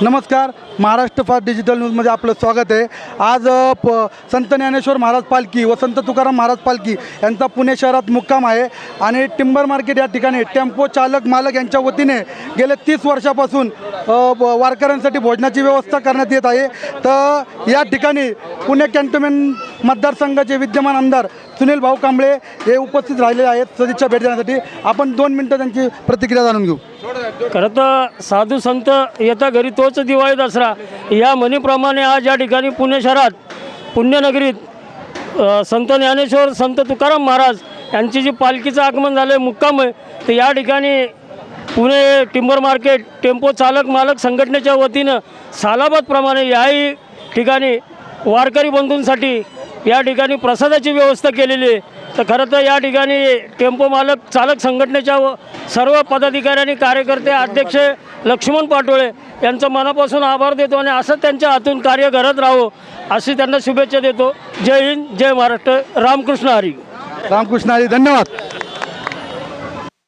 नमस्कार Maharashtra fast digital न्यूजमध्ये आपलं स्वागत आहे. आज प संत ज्ञानेश्वर महाराज पालखी व संत तुकाराम महाराज पालखी यांचा पुणे शहरात मुक्काम आहे आणि टिंबर मार्केट या ठिकाणी टेम्पो चालक मालक यांच्या वतीने गेल्या तीस वर्षापासून वारकऱ्यांसाठी भोजनाची व्यवस्था करण्यात येत आहे. तर या ठिकाणी पुणे कॅन्टोन्मेंट मतदारसंघाचे विद्यमान आमदार सुनील भाऊ कांबळे हे उपस्थित राहिलेले आहेत. सदिच्छा भेट देण्यासाठी. आपण दोन मिनटं त्यांची प्रतिक्रिया जाणून घेऊ. खरं तर साधू संत येता घरी तोच दिवाळी दसरा. या म्हणीप्रमाणे आज या ठिकाणी पुणे शहरात पुण्यनगरीत संत ज्ञानेश्वर संत तुकाराम महाराज यांची जी पालखीचं आगमन झालं आहे मुक्काम आहे तर या ठिकाणी पुणे टिंबर मार्केट टेम्पो चालक मालक संघटनेच्या वतीनं सालाबादप्रमाणे याही ठिकाणी वारकरी बंधूंसाठी या ठिकाणी प्रसादाची व्यवस्था केलेली आहे. तर खरं तर या ठिकाणी टेम्पो मालक चालक संघटनेच्या व सर्व पदाधिकारी आणि कार्यकर्ते अध्यक्ष लक्ष्मण पाटोळे यांचं मनापासून आभार देतो आणि असं त्यांच्या हातून कार्य करत राहावं अशी त्यांना शुभेच्छा देतो. जय हिंद जय महाराष्ट्र. रामकृष्ण हरी. रामकृष्ण हरी धन्यवाद.